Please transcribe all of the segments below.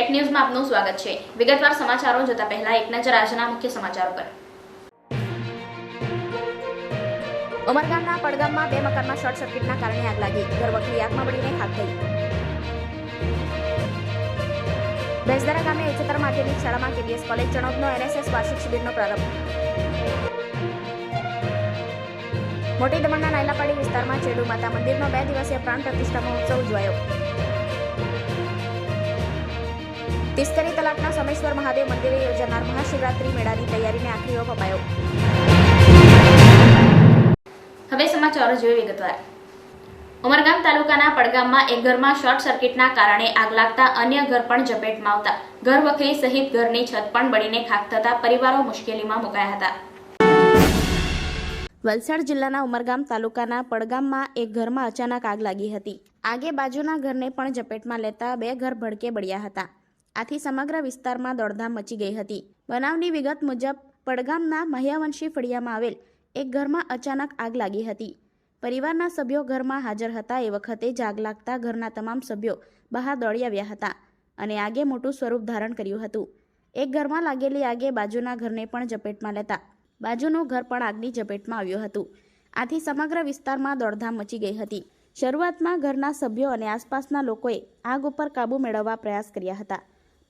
Jack ન્યૂઝમાં આપનું સ્વાગત છે. વિગતવાર સમાચારો જોતા પહેલા એક નજર આજના મુખ્ય સમાચારો પર. ઉમરગામના પડગામમાં બે મકાનમાં શોર્ટ સર્કિટના કારણે આગ લાગી. ઘર વખરી આગમાં બળીને ખાક થઈ. બેસદરા ગામે ઉચ્ચતર માધ્યમિક શાળામાં કેબીએસ કોલેજ ચણોદનો એનએસએસ વાર્ષિક શિબિરનો પ્રારંભ. મોટી દમણના નાયલાપાડી વિસ્તારમાં ચેડુ માતા મંદિરનો બે દિવસીય પ્રાણ પ્રતિષ્ઠા મહોત્સવ ઉજવાયો. તિસ્તરી તલાકના સોમેશ્વર મહાદેવ મંદિરે યોજાનાર મહાશિવરાત્રી મેળાની તૈયારીને આખરી ઓપ અપાયો. હવે સમાચારો જોઈએ વિગતવાર. ઉમરગામ તાલુકાના પડગામમાં એક ઘરમાં શોર્ટ સર્કિટના કારણે આગ લાગતા અન્ય ઘર પણ ઝપેટમાં આવતા. ઘર વખરી સહિત ઘરની છત પણ બળીને ખાક થતા પરિવારો મુશ્કેલીમાં મુકાયા હતા. વલસાડ જિલ્લાના ઉમરગામ તાલુકાના પડગામમાં એક ઘરમાં અચાનક આગ લાગી હતી. આગે બાજુના ઘરને પણ ઝપેટમાં લેતા બે ઘર ભડકે બળ્યા હતા. આથી સમગ્ર વિસ્તારમાં દોડધામ મચી ગઈ હતી. બનાવની વિગત મુજબ, પડગામના મહ્યાવંશી ફળિયામાં આવેલ એક ઘરમાં અચાનક આગ લાગી હતી. પરિવારના સભ્યો ઘરમાં હાજર હતા એ વખતે જ આગ લાગતા ઘરના તમામ સભ્યો બહાર દોડી આવ્યા હતા અને આગે મોટું સ્વરૂપ ધારણ કર્યું હતું. એક ઘરમાં લાગેલી આગે બાજુના ઘરને પણ ઝપેટમાં લેતા બાજુનું ઘર પણ આગની ઝપેટમાં આવ્યું હતું. આથી સમગ્ર વિસ્તારમાં દોડધામ મચી ગઈ હતી. શરૂઆતમાં ઘરના સભ્યો અને આસપાસના લોકોએ આગ ઉપર કાબૂ મેળવવા પ્રયાસ કર્યા હતા.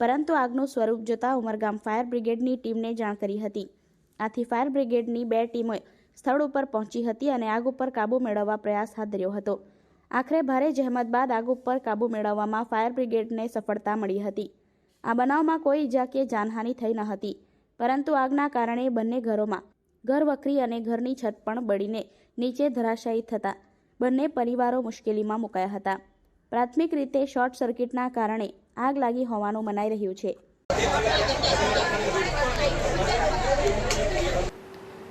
પરંતુ આગનું સ્વરૂપ જોતા ઉમરગામ ફાયર બ્રિગેડની ટીમને જાણ કરી હતી. આથી ફાયર બ્રિગેડની બે ટીમો સ્થળ ઉપર પહોંચી હતી અને આગ ઉપર કાબૂ મેળવવા પ્રયાસ હાથ ધર્યો હતો. આખરે ભારે જહેમત બાદ આગ ઉપર કાબૂ મેળવવામાં ફાયર બ્રિગેડને સફળતા મળી હતી. આ બનાવમાં કોઈ ઇજા કે જાનહાનિ થઈ ન હતી, પરંતુ આગના કારણે બંને ઘરોમાં ઘર વખરી અને ઘરની છત પણ બળીને નીચે ધરાશાયી થતા બંને પરિવારો મુશ્કેલીમાં મુકાયા હતા. પ્રાથમિક રીતે શોર્ટ સર્કિટના કારણે આગ લાગી હોવાનું મનાઈ રહ્યું છે.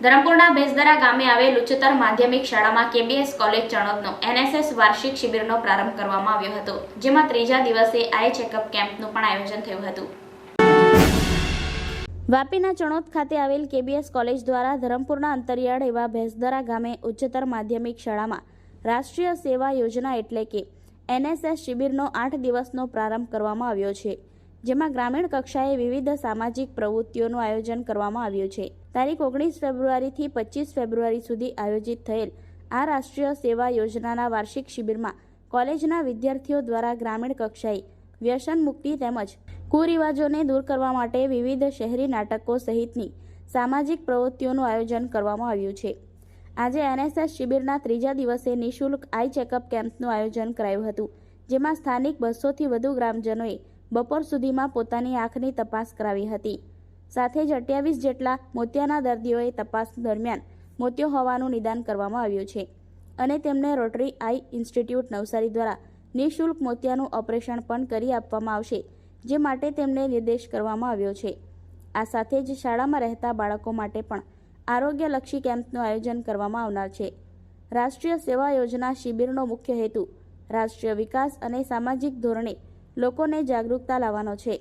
ધરમપુરના ભેસદરા ગામે આવેલ ઉચ્ચતર માધ્યમિક શાળામાં કેબીએસ કોલેજ ચણોદનો એનએસએસ વાર્ષિક શિબિરનો પ્રારંભ કરવામાં આવ્યો હતો જેમાં ત્રીજા દિવસે આઈ ચેકઅપ કેમ્પનું પણ આયોજન થયું હતું. વાપીના ચણોદ ખાતે આવેલ કેબીએસ કોલેજ દ્વારા ધરમપુરના અંતરિયાળ એવા ભેંસદરા ગામે ઉચ્ચતર માધ્યમિક શાળામાં રાષ્ટ્રીય સેવા યોજના એટલે કે એનએસએસ શિબિરનો આઠ દિવસનો પ્રારંભ કરવામાં આવ્યો છે, જેમાં ગ્રામીણ કક્ષાએ વિવિધ સામાજિક પ્રવૃત્તિઓનું આયોજન કરવામાં આવ્યું છે. તારીખ ઓગણીસ ફેબ્રુઆરીથી પચીસ ફેબ્રુઆરી સુધી આયોજિત થયેલ આ રાષ્ટ્રીય સેવા યોજનાના વાર્ષિક શિબિરમાં કોલેજના વિદ્યાર્થીઓ દ્વારા ગ્રામીણ કક્ષાએ વ્યસન મુક્તિ તેમજ કુરિવાજોને દૂર કરવા માટે વિવિધ શહેરી નાટકો સહિતની સામાજિક પ્રવૃત્તિઓનું આયોજન કરવામાં આવ્યું છે. આજે એનએસએસ શિબિરના ત્રીજા દિવસે નિઃશુલ્ક આઈ ચેકઅપ કેમ્પનું આયોજન કરાયું હતું, જેમાં સ્થાનિક બસોથી વધુ ગ્રામજનોએ બપોર સુધીમાં પોતાની આંખની તપાસ કરાવી હતી. સાથે જ અઠ્યાવીસ જેટલા મોતિયાના દર્દીઓએ તપાસ દરમિયાન મોતિયો હોવાનું નિદાન કરવામાં આવ્યું છે અને તેમને રોટરી આઈ ઇન્સ્ટિટ્યૂટ નવસારી દ્વારા નિઃશુલ્ક મોતિયાનું ઓપરેશન પણ કરી આપવામાં આવશે, જે માટે તેમને નિર્દેશ કરવામાં આવ્યો છે. આ સાથે જ શાળામાં રહેતા બાળકો માટે પણ આરોગ્યલક્ષી કેમ્પનું આયોજન કરવામાં આવનાર છે. રાષ્ટ્રીય સેવા યોજના શિબિરનો મુખ્ય હેતુ રાષ્ટ્રીય વિકાસ અને સામાજિક ધોરણે લોકોને જાગૃતતા લાવવાનો છે.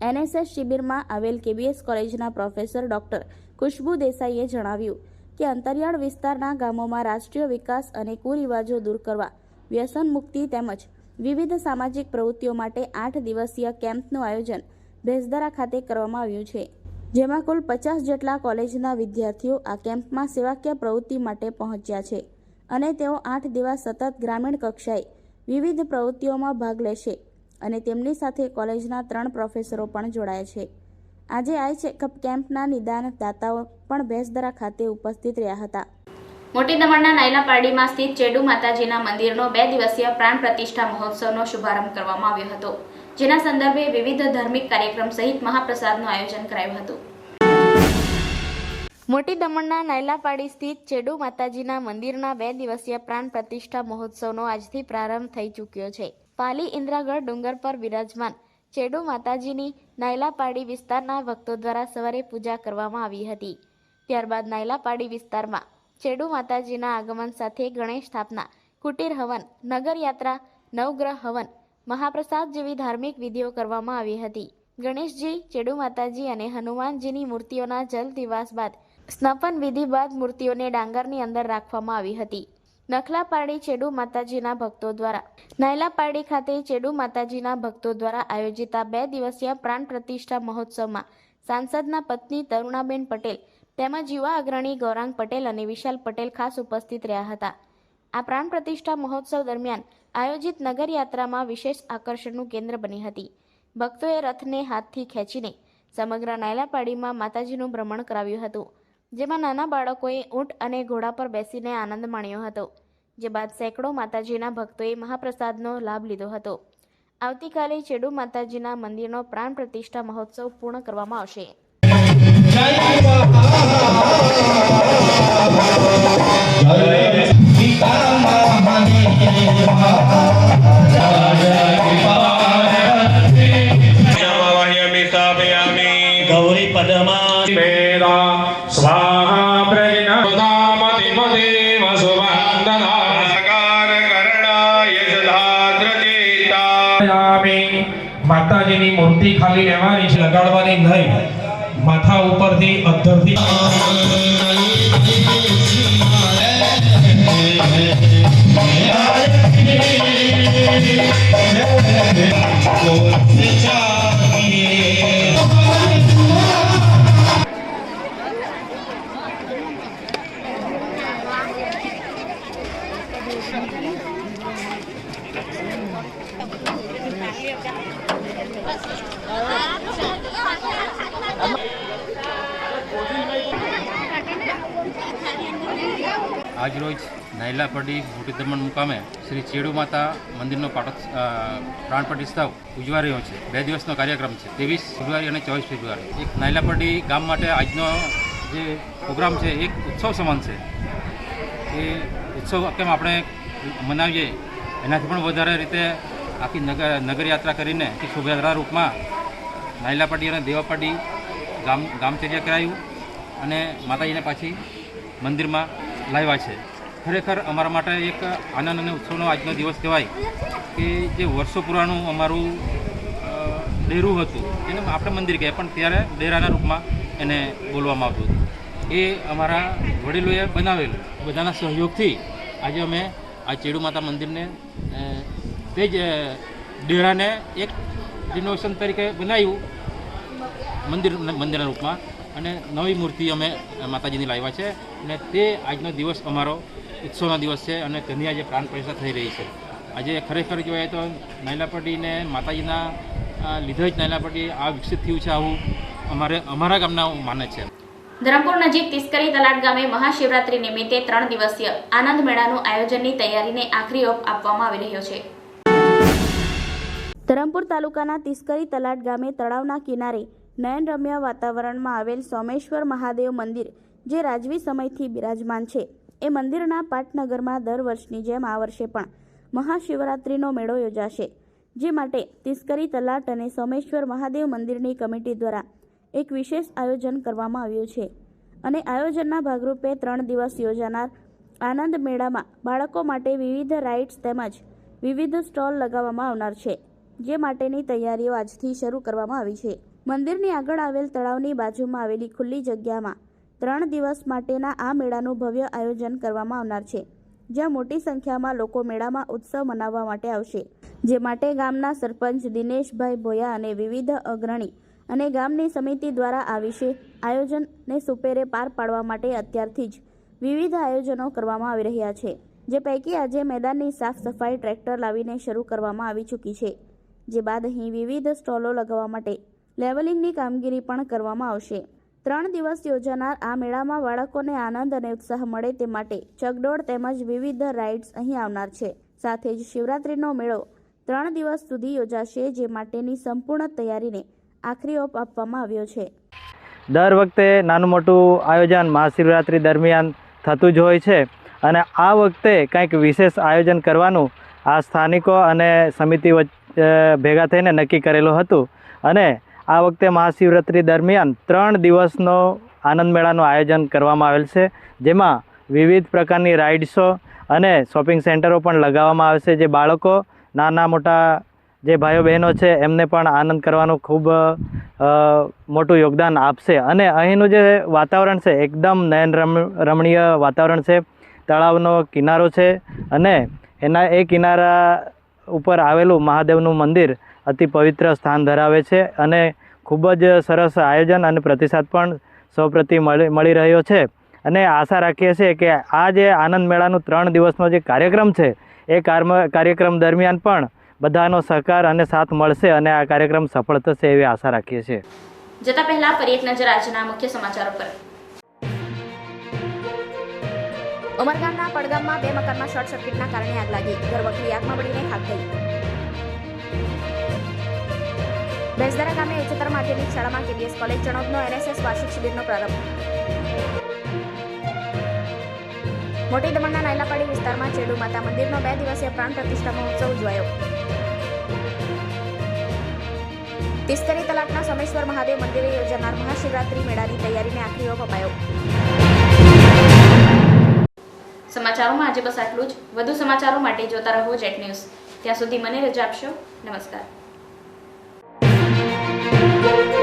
એનએસએસ શિબિરમાં આવેલ કેબીએસ કોલેજના પ્રોફેસર ડોક્ટર ખુશ્બુ દેસાઈએ જણાવ્યું કે અંતરિયાળ વિસ્તારના ગામોમાં રાષ્ટ્રીય વિકાસ અને કુરિવાજો દૂર કરવા, વ્યસન મુક્તિ તેમજ વિવિધ સામાજિક પ્રવૃત્તિઓ માટે આઠ દિવસીય કેમ્પનું આયોજન ભેસદરા ખાતે કરવામાં આવ્યું છે. જેમાં કુલ પચાસ જેટલા કોલેજના વિદ્યાર્થીઓ આ કેમ્પમાં સેવાકીય પ્રવૃત્તિ માટે પહોંચ્યા છે અને તેઓ આઠ દિવસ સતત ગ્રામીણ કક્ષાએ વિવિધ પ્રવૃત્તિઓમાં ભાગ લેશે અને તેમની સાથે કોલેજના ત્રણ પ્રોફેસરો પણ જોડાયા છે. આજે આઈ ચેકઅપ કેમ્પના નિદાન દાતાઓ પણ ભેંસદરા ખાતે ઉપસ્થિત રહ્યા હતા. મોટી દમણના નાયલાપાડીમાં સ્થિત ચેડુ માતાજીના મંદિરનો બે દિવસીય પ્રાણ પ્રતિષ્ઠા મહોત્સવનો શુભારંભ કરવામાં આવ્યો હતો. જેના સંદર્ભે વિવિધ ધાર્મિક કાર્યક્રમ સહિત મહાપ્રસાદનું આયોજન કરાયું હતું. મોટી દમણના નાયલાપાડી સ્થિત ચેડુ માતાજીના મંદિરના બે દિવસીય પ્રાણ પ્રતિષ્ઠા મહોત્સવનો આજથી પ્રારંભ થઈ ચૂક્યો છે. પાલી ઇન્દ્રાગઢ ડુંગર પર વિરાજમાન ચેડુ માતાજીની નાયલાપાડી વિસ્તારના ભક્તો દ્વારા સવારે પૂજા કરવામાં આવી હતી. ત્યારબાદ નાયલાપાડી વિસ્તારમાં ચેડુ માતાજીના આગમન સાથે ગણેશ સ્થાપના, કુટીર હવન, નગરયાત્રા, નવગ્રહ હવન મહાપ્રસાદ જેવી ધાર્મિક વિધિઓ કરવામાં આવી હતી. ગણેશજી, ચેડુ માતાજી અને હનુમાનજીની મૂર્તિઓના જલ દિવાસ બાદ સ્નપન વિધિ બાદ મૂર્તિઓને ડાંગરની અંદર રાખવામાં આવી હતી. નખલાપારડી ચેડુ માતાજીના ભક્તો દ્વારા નાયલાપારડી ખાતે ચેડુ માતાજીના ભક્તો દ્વારા આયોજિત બે દિવસીય પ્રાણ પ્રતિષ્ઠા મહોત્સવમાં સાંસદના પત્ની તરુણાબેન પટેલ તેમજ યુવા અગ્રણી ગૌરાંગ પટેલ અને વિશાલ પટેલ ખાસ ઉપસ્થિત રહ્યા હતા. આ પ્રાણ પ્રતિષ્ઠા મહોત્સવ દરમિયાન આયોજિત નગરયાત્રામાં વિશેષ આકર્ષણનું કેન્દ્ર બની હતી. ભક્તોએ રથને હાથથી ખેંચીને સમગ્ર નાયલાપાડીમાં માતાજીનું ભ્રમણ કરાવ્યું હતું, જેમાં નાના બાળકોએ ઊંટ અને ઘોડા પર બેસીને આનંદ માણ્યો હતો, જે બાદ સેંકડો માતાજીના ભક્તોએ મહાપ્રસાદનો લાભ લીધો હતો. આવતીકાલે ચેડુ માતાજીના મંદિરનો પ્રાણ પ્રતિષ્ઠા મહોત્સવ પૂર્ણ કરવામાં આવશે. જય गौरी पदमा वेदा स्वाहा प्रजनपदामतिमदेव सुवन्दना सकारकरणाय જધાદ્રચેતા માતાજીની મૂર્તિ ખાલી લેવાની છે લગાડવાની નહીં માથા ઉપરથી અધ્ધરથી આજરોજ નાયલાપડી મોટી દમણ મુકામે શ્રી ચેડુ માતા મંદિરનો પાટક અ, પ્રાણ પ્રતિષ્ઠાવ ઉજવા રહ્યો છે. બે દિવસનો કાર્યક્રમ છે. ત્રેવીસ ફેબ્રુઆરી અને ચોવીસ ફેબ્રુઆરી. એક નાયલાપડી ગામ માટે આજનો જે પ્રોગ્રામ છે એક ઉત્સવ સમાન છે. એ ઉત્સવ કેમ આપણે મનાવીએ? એનાથી પણ વધારે રીતે આખી નગર નગરયાત્રા કરીને આખી શોભાયાત્રા રૂપમાં નાયલાપાડી અને દેવાપાડી ગામ ગામચર્યા કરાયું અને માતાજીને પાછી મંદિરમાં લાવ્યા છે. ખરેખર અમારા માટે એક આનંદ અને ઉત્સવનો આજનો દિવસ કહેવાય કે જે વર્ષો પુરાણું અમારું ડેરું હતું. એને આપણે મંદિર કહેવાય પણ ત્યારે ડેરાના રૂપમાં એને બોલવામાં આવતું હતું. એ અમારા વડીલોએ બનાવેલું. બધાના સહયોગથી આજે અમે આ ચેડુ માતા મંદિરને તે જ ડેરાને એક રિનોવેશન તરીકે બનાવ્યું મંદિર, મંદિરના રૂપમાં. અને નવી મૂર્તિ અમે માતાજીની લાવ્યા છે. અને તે આજનો દિવસ અમારો ઉત્સવનો દિવસ છે અને તેની આજે પ્રાણ પ્રતિષ્ઠા થઈ રહી છે. આજે ખરેખર જોઈએ તો નાયલાપટ્ટીને માતાજીના લીધે જ નાયલાપટ્ટી આ વિકસિત થયું છે આવું અમારે, અમારા ગામના માને છે. ધરમપુર નજીક તિસ્કરી તલાટ ગામે મહાશિવરાત્રી નિમિત્તે ત્રણ દિવસીય આનંદ મેળાનું આયોજનની તૈયારીને આખરી ઓપ આપવામાં આવી રહ્યો છે. ધરમપુર તાલુકાના તિસ્કરી તલાટ ગામે તળાવના કિનારે નયનરમ્ય વાતાવરણમાં આવેલ સોમેશ્વર મહાદેવ મંદિર, જે રાજવી સમયથી બિરાજમાન છે. એ મંદિરના પાટનગરમાં દર વર્ષની જેમ આ વર્ષે પણ મહાશિવરાત્રિનો મેળો યોજાશે, જે માટે તિસ્કરી તલાટ અને સોમેશ્વર મહાદેવ મંદિરની કમિટી દ્વારા એક વિશેષ આયોજન કરવામાં આવ્યું છે. અને આયોજનના ભાગરૂપે ત્રણ દિવસ યોજાનાર આનંદ મેળામાં બાળકો માટે વિવિધ રાઇડ્સ તેમજ વિવિધ સ્ટોલ લગાવવામાં આવનાર છે, જે માટેની તૈયારીઓ આજથી શરૂ કરવામાં આવી છે. મંદિરની આગળ આવેલ તળાવની બાજુમાં આવેલી ખુલ્લી જગ્યામાં ત્રણ દિવસ માટેના આ મેળાનું ભવ્ય આયોજન કરવામાં આવનાર છે, જ્યાં મોટી સંખ્યામાં લોકો મેળામાં ઉત્સવ મનાવવા માટે આવશે. જે માટે ગામના સરપંચ દિનેશભાઈ ભોયા અને વિવિધ અગ્રણી અને ગામની સમિતિ દ્વારા આ વિશે આયોજનને સુપેરે પાર પાડવા માટે અત્યારથી જ વિવિધ આયોજનો કરવામાં આવી રહ્યા છે, જે પૈકી આજે મેદાનની સાફ સફાઈ ટ્રેક્ટર લાવીને શરૂ કરવામાં આવી ચૂકી છે. જે બાદ અહીં વિવિધ સ્ટોલો લગાવવા માટે લેવલિંગની કામગીરી પણ કરવામાં આવશે. ત્રણ દિવસ યોજાનાર આ મેળામાં બાળકોને આનંદ અને ઉત્સાહ મળે તે માટે ચગડોળ તેમજ વિવિધ રાઇડ્સ અહીં આવનાર છે. સાથે જ શિવરાત્રીનો મેળો ત્રણ દિવસ સુધી યોજાશે જે માટેની સંપૂર્ણ તૈયારીને આખરી ઓપ આપવામાં આવ્યો છે. દર વખતે નાનું મોટું આયોજન મહાશિવરાત્રી દરમિયાન થતું જ હોય છે અને આ વખતે કંઈક વિશેષ આયોજન કરવાનું આ સ્થાનિકો અને સમિતિ વચ્ચે ભેગા થઈને નક્કી કરેલું હતું. અને આ વખતે મહાશિવરાત્રિ દરમિયાન ત્રણ દિવસનો આનંદ મેળાનું આયોજન કરવામાં આવેલ છે, જેમાં વિવિધ પ્રકારની રાઇડ્સો અને શોપિંગ સેન્ટરો પણ લગાવવામાં આવે છે, જે બાળકો, નાના મોટા જે ભાઈઓ બહેનો છે, એમને પણ આનંદ કરવાનું ખૂબ મોટું યોગદાન આપશે. અને અહીંનું જે વાતાવરણ છે, એકદમ નયન રમ, રમણીય વાતાવરણ છે, તળાવનો કિનારો છે અને એના એ કિનારા ઉપર આવેલું મહાદેવનું મંદિર અતિ પવિત્ર સ્થાન ધરાવે છે અને ખૂબ જ સરસ આયોજન અને પ્રતિસાદ પણ સૌપ્રતિ મળી મળી રહ્યો છે. અને આશા રાખીએ છીએ કે આ જે આનંદ મેળાનું ત્રણ દિવસનો જે કાર્યક્રમ છે એ કાર્મ- કાર્યક્રમ દરમિયાન પણ બધાનો સહકાર અને સાથ મળશે અને આ કાર્યક્રમ સફળ થશે એવી આશા રાખીએ છીએ. જતા પહેલા ફરી એક નજર આજના મુખ્ય સમાચારો પર. ઉમરગામના પડગામમાં બે મકાનમાં શોર્ટ સર્કિટના કારણે આગ લાગી. ઘર વખરી આગમાં બળીને ખાક થઈ. બેસદરા ગામે ઉચ્ચતર માધ્યમિક શાળામાં કેબીએસ કોલેજ ચણોદનો એનએસએસ વાર્ષિક શિબિરનો પ્રારંભ. મોટી દમણના નાયલાપાડી વિસ્તારમાં ચેડુ માતા મંદિરનો બે દિવસીય પ્રાણ પ્રતિષ્ઠા મહોત્સવ ઉજવાયો. તિસ્તરી તલાકના સોમેશ્વર મહાદેવ મંદિરે યોજાનાર મહાશિવરાત્રી મેળાની તૈયારીને આખરી ઓપ અપાયો. સમાચારોમાં આજે બસ આટલું જ. વધુ સમાચારો માટે જોતા રહો જેટ ન્યૂઝ. ત્યાં સુધી મને રજા આપશો. નમસ્કાર. Thank you.